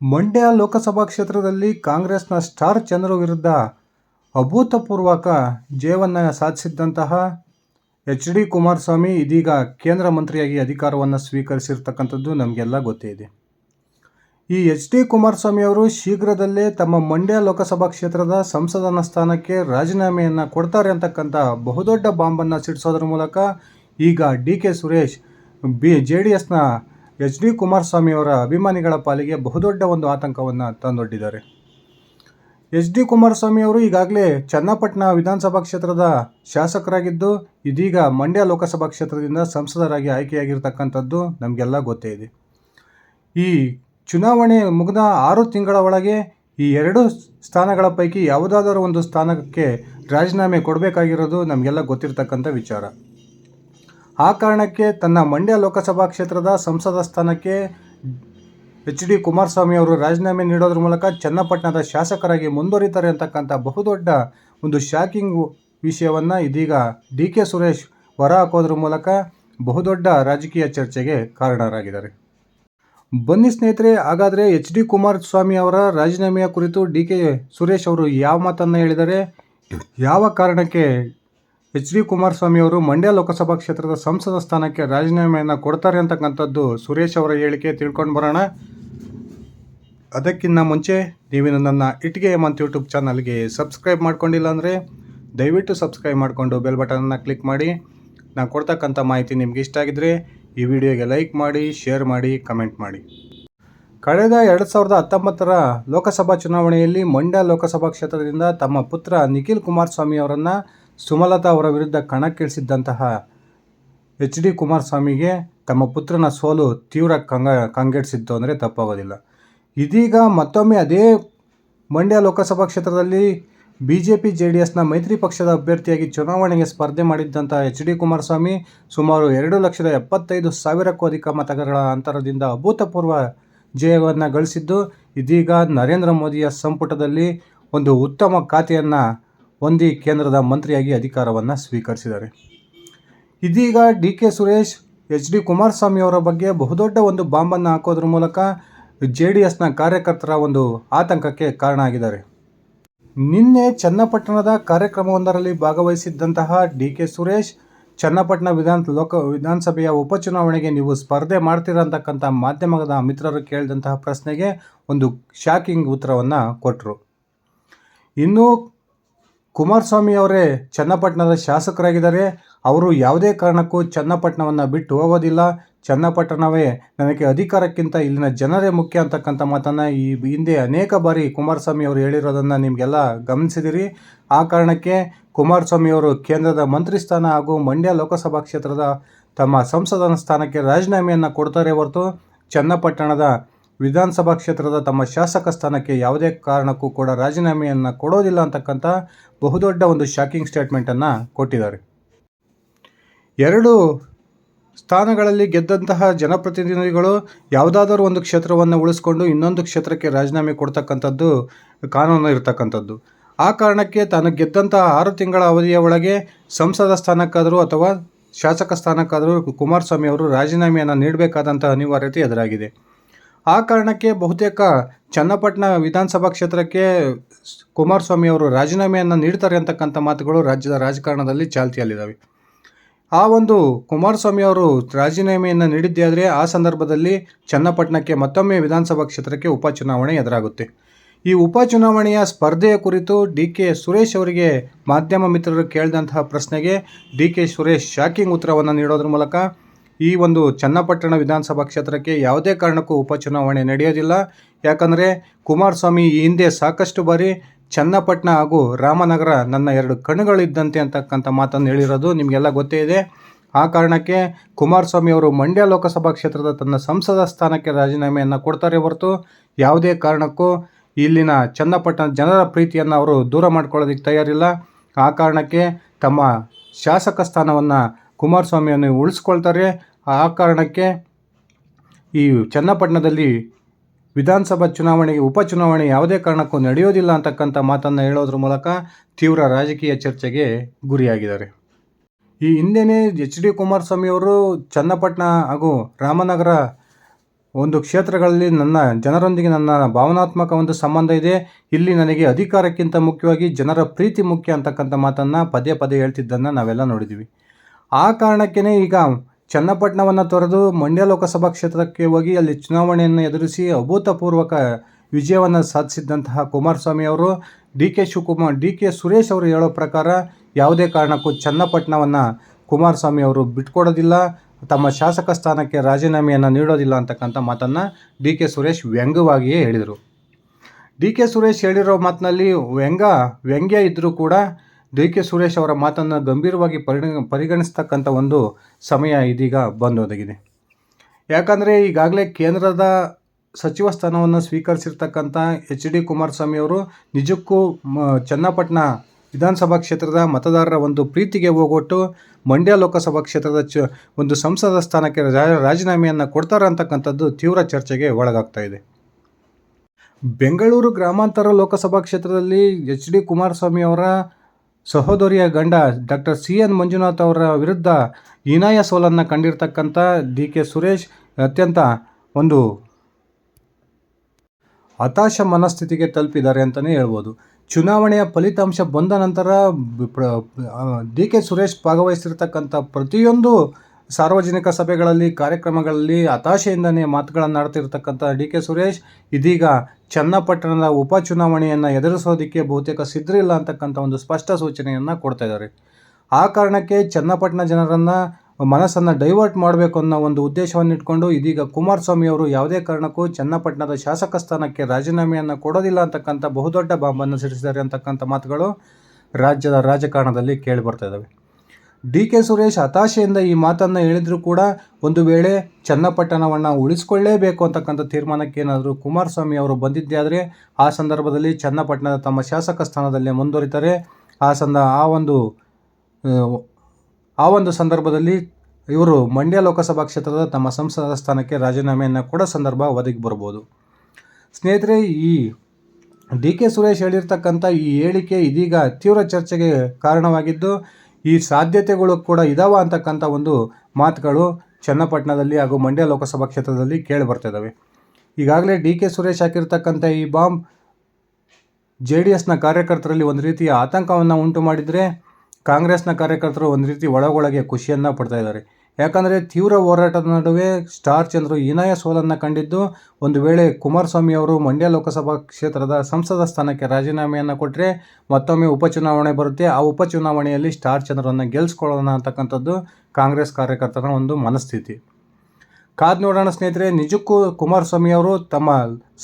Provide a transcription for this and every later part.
ಮಂಡ್ಯ ಲೋಕಸಭಾ ಕ್ಷೇತ್ರದಲ್ಲಿ ಕಾಂಗ್ರೆಸ್ನ ಸ್ಟಾರ್ ಚಂದ್ರ ವಿರುದ್ಧ ಅಭೂತಪೂರ್ವಕ ಜಯವನ್ನು ಸಾಧಿಸಿದ್ದಂತಹ ಎಚ್ ಡಿ ಕುಮಾರಸ್ವಾಮಿ ಇದೀಗ ಕೇಂದ್ರ ಮಂತ್ರಿಯಾಗಿ ಅಧಿಕಾರವನ್ನು ಸ್ವೀಕರಿಸಿರ್ತಕ್ಕಂಥದ್ದು ನಮಗೆಲ್ಲ ಗೊತ್ತೇ ಇದೆ. ಈ ಎಚ್ ಡಿ ಕುಮಾರಸ್ವಾಮಿ ಅವರು ಶೀಘ್ರದಲ್ಲೇ ತಮ್ಮ ಮಂಡ್ಯ ಲೋಕಸಭಾ ಕ್ಷೇತ್ರದ ಸಂಸದನ ಸ್ಥಾನಕ್ಕೆ ರಾಜೀನಾಮೆಯನ್ನು ಕೊಡ್ತಾರೆ ಅಂತಕ್ಕಂಥ ಬಹುದೊಡ್ಡ ಬಾಂಬನ್ನು ಸಿಡಿಸೋದ್ರ ಮೂಲಕ ಈಗ D K Suresh B J D ಎಸ್ನ ಎಚ್ ಡಿ ಕುಮಾರಸ್ವಾಮಿ ಅವರ ಅಭಿಮಾನಿಗಳ ಪಾಲಿಗೆ ಬಹುದೊಡ್ಡ ಒಂದು ಆತಂಕವನ್ನು ತಂದೊಡ್ಡಿದ್ದಾರೆ. ಎಚ್ ಡಿ ಕುಮಾರಸ್ವಾಮಿ ಅವರು ಈಗಾಗಲೇ ಚನ್ನಪಟ್ಟಣ ವಿಧಾನಸಭಾ ಕ್ಷೇತ್ರದ ಶಾಸಕರಾಗಿದ್ದು, ಇದೀಗ ಮಂಡ್ಯ ಲೋಕಸಭಾ ಕ್ಷೇತ್ರದಿಂದ ಸಂಸದರಾಗಿ ಆಯ್ಕೆಯಾಗಿರ್ತಕ್ಕಂಥದ್ದು ನಮಗೆಲ್ಲ ಗೊತ್ತೇ ಇದೆ. ಈ ಚುನಾವಣೆ ಮುಗಿದ ಆರು ತಿಂಗಳ ಒಳಗೆ ಈ ಎರಡು ಸ್ಥಾನಗಳ ಪೈಕಿ ಯಾವುದಾದರೂ ಒಂದು ಸ್ಥಾನಕ್ಕೆ ರಾಜೀನಾಮೆ ಕೊಡಬೇಕಾಗಿರೋದು ನಮಗೆಲ್ಲ ಗೊತ್ತಿರತಕ್ಕಂಥ ವಿಚಾರ. ಆ ಕಾರಣಕ್ಕೆ ತನ್ನ ಮಂಡ್ಯ ಲೋಕಸಭಾ ಕ್ಷೇತ್ರದ ಸಂಸದ ಸ್ಥಾನಕ್ಕೆ ಎಚ್ ಡಿ ಕುಮಾರಸ್ವಾಮಿ ಅವರು ರಾಜೀನಾಮೆ ನೀಡೋದ್ರ ಮೂಲಕ ಚನ್ನಪಟ್ಟಣದ ಶಾಸಕರಾಗಿ ಮುಂದುವರಿತಾರೆ ಅಂತಕ್ಕಂಥ ಬಹುದೊಡ್ಡ ಒಂದು ಶಾಕಿಂಗ್ ವಿಷಯವನ್ನು ಇದೀಗ ಡಿ ಕೆ ಸುರೇಶ್ ಹೊರ ಹಾಕೋದ್ರ ಮೂಲಕ ಬಹುದೊಡ್ಡ ರಾಜಕೀಯ ಚರ್ಚೆಗೆ ಕಾರಣರಾಗಿದ್ದಾರೆ. ಬನ್ನಿ ಸ್ನೇಹಿತರೆ, ಹಾಗಾದರೆ ಎಚ್ ಡಿ ಕುಮಾರಸ್ವಾಮಿ ಅವರ ರಾಜೀನಾಮೆಯ ಕುರಿತು ಡಿ ಕೆ ಸುರೇಶ್ ಅವರು ಯಾವ ಮಾತನ್ನು ಹೇಳಿದ್ದಾರೆ? ಯಾವ ಕಾರಣಕ್ಕೆ ಎಚ್ ಡಿ ಕುಮಾರಸ್ವಾಮಿ ಅವರು ಮಂಡ್ಯ ಲೋಕಸಭಾ ಕ್ಷೇತ್ರದ ಸಂಸದ ಸ್ಥಾನಕ್ಕೆ ರಾಜೀನಾಮೆಯನ್ನು ಕೊಡ್ತಾರೆ ಅಂತಕ್ಕಂಥದ್ದು ಸುರೇಶ್ ಅವರ ಹೇಳಿಕೆ ತಿಳ್ಕೊಂಡು ಬರೋಣ. ಅದಕ್ಕಿಂತ ಮುಂಚೆ ನೀವು ನನ್ನ ಇಟ್ಟಿಗೆ ಹೇಮಂತ್ ಯೂಟ್ಯೂಬ್ ಚಾನಲ್ಗೆ ಸಬ್ಸ್ಕ್ರೈಬ್ ಮಾಡ್ಕೊಂಡಿಲ್ಲ ಅಂದರೆ ದಯವಿಟ್ಟು ಸಬ್ಸ್ಕ್ರೈಬ್ ಮಾಡಿಕೊಂಡು ಬೆಲ್ ಬಟನನ್ನು ಕ್ಲಿಕ್ ಮಾಡಿ. ನಾನು ಕೊಡ್ತಕ್ಕಂಥ ಮಾಹಿತಿ ನಿಮ್ಗೆ ಇಷ್ಟ ಆಗಿದ್ದರೆ ಈ ವಿಡಿಯೋಗೆ ಲೈಕ್ ಮಾಡಿ, ಶೇರ್ ಮಾಡಿ, ಕಮೆಂಟ್ ಮಾಡಿ. ಕಳೆದ ಎರಡು ಸಾವಿರದ ಹತ್ತೊಂಬತ್ತರ ಲೋಕಸಭಾ ಚುನಾವಣೆಯಲ್ಲಿ ಮಂಡ್ಯ ಲೋಕಸಭಾ ಕ್ಷೇತ್ರದಿಂದ ತಮ್ಮ ಪುತ್ರ ನಿಖಿಲ್ ಕುಮಾರಸ್ವಾಮಿ ಅವರನ್ನು ಸುಮಲತಾ ಅವರ ವಿರುದ್ಧ ಕಣಕ್ಕಿಳಿಸಿದ್ದಂತಹ ಎಚ್ ಡಿ ಕುಮಾರಸ್ವಾಮಿಗೆ ತಮ್ಮ ಪುತ್ರನ ಸೋಲು ತೀವ್ರ ಕಂಗ ಕಂಗೆಡಿಸಿತ್ತು ಅಂದರೆ ತಪ್ಪಾಗೋದಿಲ್ಲ. ಇದೀಗ ಮತ್ತೊಮ್ಮೆ ಅದೇ ಮಂಡ್ಯ ಲೋಕಸಭಾ ಕ್ಷೇತ್ರದಲ್ಲಿ B J P J D ಎಸ್ನ ಮೈತ್ರಿ ಪಕ್ಷದ ಅಭ್ಯರ್ಥಿಯಾಗಿ ಚುನಾವಣೆಗೆ ಸ್ಪರ್ಧೆ ಮಾಡಿದ್ದಂಥ ಎಚ್ ಡಿ ಕುಮಾರಸ್ವಾಮಿ ಸುಮಾರು ಎರಡು ಲಕ್ಷದ ಎಪ್ಪತ್ತೈದು ಸಾವಿರಕ್ಕೂ ಅಧಿಕ ಮತಗಳ ಅಂತರದಿಂದ ಅಭೂತಪೂರ್ವ ಜಯವನ್ನು ಗಳಿಸಿದ್ದು, ಇದೀಗ ನರೇಂದ್ರ ಮೋದಿಯ ಸಂಪುಟದಲ್ಲಿ ಒಂದು ಉತ್ತಮ ಖಾತೆಯನ್ನು ಹೊಂದಿ ಕೇಂದ್ರದ ಮಂತ್ರಿಯಾಗಿ ಅಧಿಕಾರವನ್ನು ಸ್ವೀಕರಿಸಿದ್ದಾರೆ. ಇದೀಗ D K Suresh, H D Kumaraswamy ಅವರ ಬಗ್ಗೆ ಬಹುದೊಡ್ಡ ಒಂದು ಬಾಂಬನ್ನು ಹಾಕೋದ್ರ ಮೂಲಕ ಜೆ ಡಿ ಎಸ್ನ ಕಾರ್ಯಕರ್ತರ ಒಂದು ಆತಂಕಕ್ಕೆ ಕಾರಣ ಆಗಿದ್ದಾರೆ. ನಿನ್ನೆ ಚನ್ನಪಟ್ಟಣದ ಕಾರ್ಯಕ್ರಮವೊಂದರಲ್ಲಿ ಭಾಗವಹಿಸಿದ್ದಂತಹ ಡಿ ಕೆ ಸುರೇಶ್, ಚನ್ನಪಟ್ಟಣ ವಿಧಾನ ಲೋಕ ವಿಧಾನಸಭೆಯ ಉಪಚುನಾವಣೆಗೆ ನೀವು ಸ್ಪರ್ಧೆ ಮಾಡ್ತೀರಾ ಅಂತಕ್ಕಂಥ ಮಾಧ್ಯಮದ ಮಿತ್ರರು ಕೇಳಿದಂತಹ ಪ್ರಶ್ನೆಗೆ ಒಂದು ಶಾಕಿಂಗ್ ಉತ್ತರವನ್ನು ಕೊಟ್ಟರು ಇನ್ನು ಕುಮಾರಸ್ವಾಮಿ ಅವರೇ ಚನ್ನಪಟ್ಟಣದ ಶಾಸಕರಾಗಿದ್ದಾರೆ. ಅವರು ಯಾವುದೇ ಕಾರಣಕ್ಕೂ ಚನ್ನಪಟ್ಟಣವನ್ನು ಬಿಟ್ಟು ಹೋಗೋದಿಲ್ಲ. ಚನ್ನಪಟ್ಟಣವೇ ನನಗೆ ಅಧಿಕಾರಕ್ಕಿಂತ ಇಲ್ಲಿನ ಜನರೇ ಮುಖ್ಯ ಅಂತಕ್ಕಂಥ ಮಾತನ್ನು ಈ ಹಿಂದೆ ಅನೇಕ ಬಾರಿ ಕುಮಾರಸ್ವಾಮಿ ಅವರು ಹೇಳಿರೋದನ್ನು ನಿಮಗೆಲ್ಲ ಗಮನಿಸಿದಿರಿ. ಆ ಕಾರಣಕ್ಕೆ ಕುಮಾರಸ್ವಾಮಿ ಅವರು ಕೇಂದ್ರದ ಮಂತ್ರಿ ಸ್ಥಾನ ಹಾಗೂ ಮಂಡ್ಯ ಲೋಕಸಭಾ ಕ್ಷೇತ್ರದ ತಮ್ಮ ಸಂಸದನ ಸ್ಥಾನಕ್ಕೆ ರಾಜೀನಾಮೆಯನ್ನು ಕೊಡ್ತಾರೆ ಹೊರತು ಚನ್ನಪಟ್ಟಣದ ವಿಧಾನಸಭಾ ಕ್ಷೇತ್ರದ ತಮ್ಮ ಶಾಸಕ ಸ್ಥಾನಕ್ಕೆ ಯಾವುದೇ ಕಾರಣಕ್ಕೂ ಕೂಡ ರಾಜೀನಾಮೆಯನ್ನು ಕೊಡೋದಿಲ್ಲ ಅಂತಕ್ಕಂಥ ಬಹುದೊಡ್ಡ ಒಂದು ಶಾಕಿಂಗ್ ಸ್ಟೇಟ್ಮೆಂಟನ್ನು ಕೊಟ್ಟಿದ್ದಾರೆ. ಎರಡು ಸ್ಥಾನಗಳಲ್ಲಿ ಗೆದ್ದಂತಹ ಜನಪ್ರತಿನಿಧಿಗಳು ಯಾವುದಾದರೂ ಒಂದು ಕ್ಷೇತ್ರವನ್ನು ಉಳಿಸ್ಕೊಂಡು ಇನ್ನೊಂದು ಕ್ಷೇತ್ರಕ್ಕೆ ರಾಜೀನಾಮೆ ಕೊಡ್ತಕ್ಕಂಥದ್ದು ಕಾನೂನು ಇರತಕ್ಕಂಥದ್ದು. ಆ ಕಾರಣಕ್ಕೆ ತಾನು ಗೆದ್ದಂತಹ ಆರು ತಿಂಗಳ ಅವಧಿಯ ಒಳಗೆ ಸಂಸದ ಸ್ಥಾನಕ್ಕಾದರೂ ಅಥವಾ ಶಾಸಕ ಸ್ಥಾನಕ್ಕಾದರೂ ಕುಮಾರಸ್ವಾಮಿ ಅವರು ರಾಜೀನಾಮೆಯನ್ನು ನೀಡಬೇಕಾದಂಥ ಅನಿವಾರ್ಯತೆ ಎದುರಾಗಿದೆ. ಆ ಕಾರಣಕ್ಕೆ ಬಹುತೇಕ ಚನ್ನಪಟ್ಟಣ ವಿಧಾನಸಭಾ ಕ್ಷೇತ್ರಕ್ಕೆ ಕುಮಾರಸ್ವಾಮಿ ಅವರು ರಾಜೀನಾಮೆಯನ್ನು ನೀಡ್ತಾರೆ ಅಂತಕ್ಕಂಥ ಮಾತುಗಳು ರಾಜ್ಯದ ರಾಜಕಾರಣದಲ್ಲಿ ಚಾಲ್ತಿಯಲ್ಲಿದ್ದಾವೆ. ಆ ಒಂದು ಕುಮಾರಸ್ವಾಮಿ ಅವರು ರಾಜೀನಾಮೆಯನ್ನು ನೀಡಿದ್ದೇ ಆದರೆ ಆ ಸಂದರ್ಭದಲ್ಲಿ ಚನ್ನಪಟ್ಟಣಕ್ಕೆ ಮತ್ತೊಮ್ಮೆ ವಿಧಾನಸಭಾ ಕ್ಷೇತ್ರಕ್ಕೆ ಉಪಚುನಾವಣೆ ಎದುರಾಗುತ್ತೆ. ಈ ಉಪಚುನಾವಣೆಯ ಸ್ಪರ್ಧೆಯ ಕುರಿತು ಡಿ ಕೆ ಸುರೇಶ್ ಅವರಿಗೆ ಮಾಧ್ಯಮ ಮಿತ್ರರು ಕೇಳಿದಂತಹ ಪ್ರಶ್ನೆಗೆ ಡಿ ಕೆ ಸುರೇಶ್ ಶಾಕಿಂಗ್ ಉತ್ತರವನ್ನು ನೀಡೋದ್ರ ಮೂಲಕ ಈ ಒಂದು ಚನ್ನಪಟ್ಟಣ ವಿಧಾನಸಭಾ ಕ್ಷೇತ್ರಕ್ಕೆ ಯಾವುದೇ ಕಾರಣಕ್ಕೂ ಉಪಚುನಾವಣೆ ನಡೆಯೋದಿಲ್ಲ. ಯಾಕಂದರೆ ಕುಮಾರಸ್ವಾಮಿ ಈ ಹಿಂದೆ ಸಾಕಷ್ಟು ಬಾರಿ ಚನ್ನಪಟ್ಟಣ ಹಾಗೂ ರಾಮನಗರ ನನ್ನ ಎರಡು ಕಣ್ಣುಗಳಿದ್ದಂತೆ ಅಂತಕ್ಕಂಥ ಮಾತನ್ನು ಹೇಳಿರೋದು ನಿಮಗೆಲ್ಲ ಗೊತ್ತೇ ಇದೆ. ಆ ಕಾರಣಕ್ಕೆ ಕುಮಾರಸ್ವಾಮಿ ಅವರು ಮಂಡ್ಯ ಲೋಕಸಭಾ ಕ್ಷೇತ್ರದ ತನ್ನ ಸಂಸದ ಸ್ಥಾನಕ್ಕೆ ರಾಜೀನಾಮೆಯನ್ನು ಕೊಡ್ತಾರೆ ಹೊರತು ಯಾವುದೇ ಕಾರಣಕ್ಕೂ ಇಲ್ಲಿನ ಚನ್ನಪಟ್ಟಣ ಜನರ ಪ್ರೀತಿಯನ್ನು ಅವರು ದೂರ ಮಾಡ್ಕೊಳ್ಳೋದಕ್ಕೆ ತಯಾರಿಲ್ಲ. ಆ ಕಾರಣಕ್ಕೆ ತಮ್ಮ ಶಾಸಕ ಸ್ಥಾನವನ್ನು ಕುಮಾರಸ್ವಾಮಿಯನ್ನು ಉಳಿಸ್ಕೊಳ್ತಾರೆ. ಆ ಕಾರಣಕ್ಕೆ ಈ ಚನ್ನಪಟ್ಟಣದಲ್ಲಿ ವಿಧಾನಸಭಾ ಚುನಾವಣೆಗೆ ಉಪಚುನಾವಣೆ ಯಾವುದೇ ಕಾರಣಕ್ಕೂ ನಡೆಯೋದಿಲ್ಲ ಅಂತಕ್ಕಂಥ ಮಾತನ್ನು ಹೇಳೋದ್ರ ಮೂಲಕ ತೀವ್ರ ರಾಜಕೀಯ ಚರ್ಚೆಗೆ ಗುರಿಯಾಗಿದ್ದಾರೆ. ಈ ಹಿಂದೆಯೇ ಎಚ್ ಡಿ ಕುಮಾರಸ್ವಾಮಿ ಅವರು ಚನ್ನಪಟ್ಟಣ ಹಾಗೂ ರಾಮನಗರ ಒಂದು ಕ್ಷೇತ್ರಗಳಲ್ಲಿ ನನ್ನ ಜನರೊಂದಿಗೆ ನನ್ನ ಭಾವನಾತ್ಮಕ ಒಂದು ಸಂಬಂಧ ಇದೆ. ಇಲ್ಲಿ ನನಗೆ ಅಧಿಕಾರಕ್ಕಿಂತ ಮುಖ್ಯವಾಗಿ ಜನರ ಪ್ರೀತಿ ಮುಖ್ಯ ಅಂತಕ್ಕಂಥ ಮಾತನ್ನು ಪದೇ ಪದೇ ಹೇಳ್ತಿದ್ದನ್ನು ನಾವೆಲ್ಲ ನೋಡಿದ್ದೀವಿ. ಆ ಕಾರಣಕ್ಕೇ ಈಗ ಚನ್ನಪಟ್ಟಣವನ್ನು ತೊರೆದು ಮಂಡ್ಯ ಲೋಕಸಭಾ ಕ್ಷೇತ್ರಕ್ಕೆ ಹೋಗಿ ಅಲ್ಲಿ ಚುನಾವಣೆಯನ್ನು ಎದುರಿಸಿ ಅಭೂತಪೂರ್ವಕ ವಿಜಯವನ್ನು ಸಾಧಿಸಿದ್ದಂತಹ ಕುಮಾರಸ್ವಾಮಿ ಅವರು, D K Shivakumar, D K Suresh ಅವರು ಹೇಳೋ ಪ್ರಕಾರ ಯಾವುದೇ ಕಾರಣಕ್ಕೂ ಚನ್ನಪಟ್ಟಣವನ್ನು ಕುಮಾರಸ್ವಾಮಿ ಅವರು ಬಿಟ್ಕೊಡೋದಿಲ್ಲ. ತಮ್ಮ ಶಾಸಕ ಸ್ಥಾನಕ್ಕೆ ರಾಜೀನಾಮೆಯನ್ನು ನೀಡೋದಿಲ್ಲ ಅಂತಕ್ಕಂಥ ಮಾತನ್ನು ಡಿ ಕೆ ಸುರೇಶ್ ವ್ಯಂಗ್ಯವಾಗಿಯೇ ಹೇಳಿದರು. ಡಿ ಕೆ ಸುರೇಶ್ ಹೇಳಿರೋ ಮಾತಿನಲ್ಲಿ ವ್ಯಂಗ್ಯ ವ್ಯಂಗ್ಯ ಇದ್ದರೂ ಕೂಡ ಡಿ ಕೆ ಸುರೇಶ್ ಅವರ ಮಾತನ್ನು ಗಂಭೀರವಾಗಿ ಪರಿಣ ಪರಿಗಣಿಸ್ತಕ್ಕಂಥ ಒಂದು ಸಮಯ ಇದೀಗ ಬಂದೊದಗಿದೆ. ಯಾಕಂದರೆ ಈಗಾಗಲೇ ಕೇಂದ್ರದ ಸಚಿವ ಸ್ಥಾನವನ್ನು ಸ್ವೀಕರಿಸಿರ್ತಕ್ಕಂಥ ಎಚ್ ಡಿ ಕುಮಾರಸ್ವಾಮಿ ಅವರು ನಿಜಕ್ಕೂ ಚನ್ನಪಟ್ಟಣ ವಿಧಾನಸಭಾ ಕ್ಷೇತ್ರದ ಮತದಾರರ ಒಂದು ಪ್ರೀತಿಗೆ ಹೋಗೊಟ್ಟು ಮಂಡ್ಯ ಲೋಕಸಭಾ ಕ್ಷೇತ್ರದ ಚ, ಒಂದು ಸಂಸದ ಸ್ಥಾನಕ್ಕೆ ರಾಜೀನಾಮೆಯನ್ನು ಕೊಡ್ತಾರೆ ಅಂತಕ್ಕಂಥದ್ದು ತೀವ್ರ ಚರ್ಚೆಗೆ ಒಳಗಾಗ್ತಾ ಇದೆ. ಬೆಂಗಳೂರು ಗ್ರಾಮಾಂತರ ಲೋಕಸಭಾ ಕ್ಷೇತ್ರದಲ್ಲಿ ಎಚ್ ಡಿ ಕುಮಾರಸ್ವಾಮಿ ಅವರ ಸಹೋದರಿಯ ಗಂಡ ಡಾಕ್ಟರ್ ಸಿ ಎನ್ ಮಂಜುನಾಥ್ ಅವರ ವಿರುದ್ಧ ಹೀನಾಯ ಸೋಲನ್ನು ಕಂಡಿರ್ತಕ್ಕಂಥ ಡಿ ಕೆ ಸುರೇಶ್ ಅತ್ಯಂತ ಒಂದು ಹತಾಶ ಮನಸ್ಥಿತಿಗೆ ತಲುಪಿದ್ದಾರೆ ಅಂತಲೇ ಹೇಳ್ಬೋದು. ಚುನಾವಣೆಯ ಫಲಿತಾಂಶ ಬಂದ ನಂತರ ಡಿ ಕೆ ಸುರೇಶ್ ಭಾಗವಹಿಸಿರ್ತಕ್ಕಂಥ ಪ್ರತಿಯೊಂದು ಸಾರ್ವಜನಿಕ ಸಭೆಗಳಲ್ಲಿ, ಕಾರ್ಯಕ್ರಮಗಳಲ್ಲಿ ಹತಾಶೆಯಿಂದನೇ ಮಾತುಗಳನ್ನು ಆಡ್ತಿರ್ತಕ್ಕಂಥ ಡಿ ಕೆ ಸುರೇಶ್, ಇದೀಗ ಚನ್ನಪಟ್ಟಣದ ಉಪಚುನಾವಣೆಯನ್ನು ಎದುರಿಸೋದಕ್ಕೆ ಬಹುತೇಕ ಸಿದ್ಧರಿಲ್ಲ ಅಂತಕ್ಕಂಥ ಒಂದು ಸ್ಪಷ್ಟ ಸೂಚನೆಯನ್ನು ಕೊಡ್ತಾ ಇದ್ದಾರೆ. ಆ ಕಾರಣಕ್ಕೆ ಚನ್ನಪಟ್ಟಣ ಜನರನ್ನು ಮನಸ್ಸನ್ನು ಡೈವರ್ಟ್ ಮಾಡಬೇಕು ಅನ್ನೋ ಒಂದು ಉದ್ದೇಶವನ್ನು ಇಟ್ಕೊಂಡು ಇದೀಗ ಕುಮಾರಸ್ವಾಮಿ ಅವರು ಯಾವುದೇ ಕಾರಣಕ್ಕೂ ಚನ್ನಪಟ್ಟಣದ ಶಾಸಕ ಸ್ಥಾನಕ್ಕೆ ರಾಜೀನಾಮೆಯನ್ನು ಕೊಡೋದಿಲ್ಲ ಅಂತಕ್ಕಂಥ ಬಹುದೊಡ್ಡ ಬಾಂಬನ್ನು ಸಿಡಿಸಿದ್ದಾರೆ ಅಂತಕ್ಕಂಥ ಮಾತುಗಳು ರಾಜ್ಯದ ರಾಜಕಾರಣದಲ್ಲಿ ಕೇಳಿ ಬರ್ತಾ ಇದ್ದಾವೆ. ಡಿ ಕೆ ಸುರೇಶ್ ಹತಾಶೆಯಿಂದ ಈ ಮಾತನ್ನು ಹೇಳಿದರೂ ಕೂಡ ಒಂದು ವೇಳೆ ಚನ್ನಪಟ್ಟಣವನ್ನು ಉಳಿಸ್ಕೊಳ್ಳೇಬೇಕು ಅಂತಕ್ಕಂಥ ತೀರ್ಮಾನಕ್ಕೆ ಏನಾದರೂ ಕುಮಾರಸ್ವಾಮಿ ಅವರು ಬಂದಿದ್ದೇ ಆದರೆ ಆ ಸಂದರ್ಭದಲ್ಲಿ ಚನ್ನಪಟ್ಟಣದ ತಮ್ಮ ಶಾಸಕ ಸ್ಥಾನದಲ್ಲೇ ಮುಂದುವರಿತಾರೆ. ಆ ಸಂದ, ಆ ಒಂದು ಆ ಒಂದು ಸಂದರ್ಭದಲ್ಲಿ ಇವರು ಮಂಡ್ಯ ಲೋಕಸಭಾ ಕ್ಷೇತ್ರದ ತಮ್ಮ ಸಂಸದ ಸ್ಥಾನಕ್ಕೆ ರಾಜೀನಾಮೆಯನ್ನು ಕೂಡ ಸಂದರ್ಭ ಒದಗಿ ಬರ್ಬೋದು. ಸ್ನೇಹಿತರೆ, ಈ ಡಿ ಕೆ ಸುರೇಶ್ ಹೇಳಿರ್ತಕ್ಕಂಥ ಈ ಹೇಳಿಕೆ ಇದೀಗ ತೀವ್ರ ಚರ್ಚೆಗೆ ಕಾರಣವಾಗಿದ್ದು ಈ ಸಾಧ್ಯತೆಗಳು ಕೂಡ ಇದಾವ ಅಂತಕ್ಕಂಥ ಒಂದು ಮಾತುಗಳು ಚನ್ನಪಟ್ಟಣದಲ್ಲಿ ಹಾಗೂ ಮಂಡ್ಯ ಲೋಕಸಭಾ ಕ್ಷೇತ್ರದಲ್ಲಿ ಕೇಳಿ ಬರ್ತಿದ್ದಾವೆ ಈಗಾಗಲೇ ಡಿ ಕೆ ಸುರೇಶ್ ಹಾಕಿರ್ತಕ್ಕಂಥ ಈ ಬಾಂಬ್ ಜೆ ಡಿ ಎಸ್ನ ಕಾರ್ಯಕರ್ತರಲ್ಲಿ ಒಂದು ರೀತಿಯ ಆತಂಕವನ್ನು ಉಂಟು ಮಾಡಿದರೆ ಕಾಂಗ್ರೆಸ್ನ ಕಾರ್ಯಕರ್ತರು ಒಂದು ರೀತಿ ಒಳಗೊಳಗೆ ಖುಷಿಯನ್ನು ಪಡ್ತಾ ಇದ್ದಾರೆ. ಯಾಕಂದರೆ ತೀವ್ರ ಹೋರಾಟದ ನಡುವೆ ಸ್ಟಾರ್ ಚಂದ್ರು ಹೀನಾಯ ಸೋಲನ್ನು ಕಂಡಿದ್ದು, ಒಂದು ವೇಳೆ ಕುಮಾರಸ್ವಾಮಿ ಅವರು ಮಂಡ್ಯ ಲೋಕಸಭಾ ಕ್ಷೇತ್ರದ ಸಂಸದ ಸ್ಥಾನಕ್ಕೆ ರಾಜೀನಾಮೆಯನ್ನು ಕೊಟ್ಟರೆ ಮತ್ತೊಮ್ಮೆ ಉಪಚುನಾವಣೆ ಬರುತ್ತೆ. ಆ ಉಪಚುನಾವಣೆಯಲ್ಲಿ ಸ್ಟಾರ್ ಚಂದ್ರನ್ನು ಗೆಲ್ಲಿಸ್ಕೊಳ್ಳೋಣ ಅಂತಕ್ಕಂಥದ್ದು ಕಾಂಗ್ರೆಸ್ ಕಾರ್ಯಕರ್ತರ ಒಂದು ಮನಸ್ಥಿತಿ. ಕಾದ್ ನೋಡೋಣ ಸ್ನೇಹಿತರೆ, ನಿಜಕ್ಕೂ ಕುಮಾರಸ್ವಾಮಿ ಅವರು ತಮ್ಮ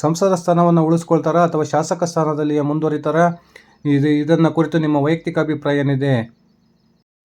ಸಂಸದ ಸ್ಥಾನವನ್ನು ಉಳಿಸ್ಕೊಳ್ತಾರಾ ಅಥವಾ ಶಾಸಕ ಸ್ಥಾನದಲ್ಲಿಯೇ ಮುಂದುವರಿತಾರಾ? ಇದು, ಇದನ್ನು ಕುರಿತು ನಿಮ್ಮ ವೈಯಕ್ತಿಕ ಅಭಿಪ್ರಾಯ ಏನಿದೆ?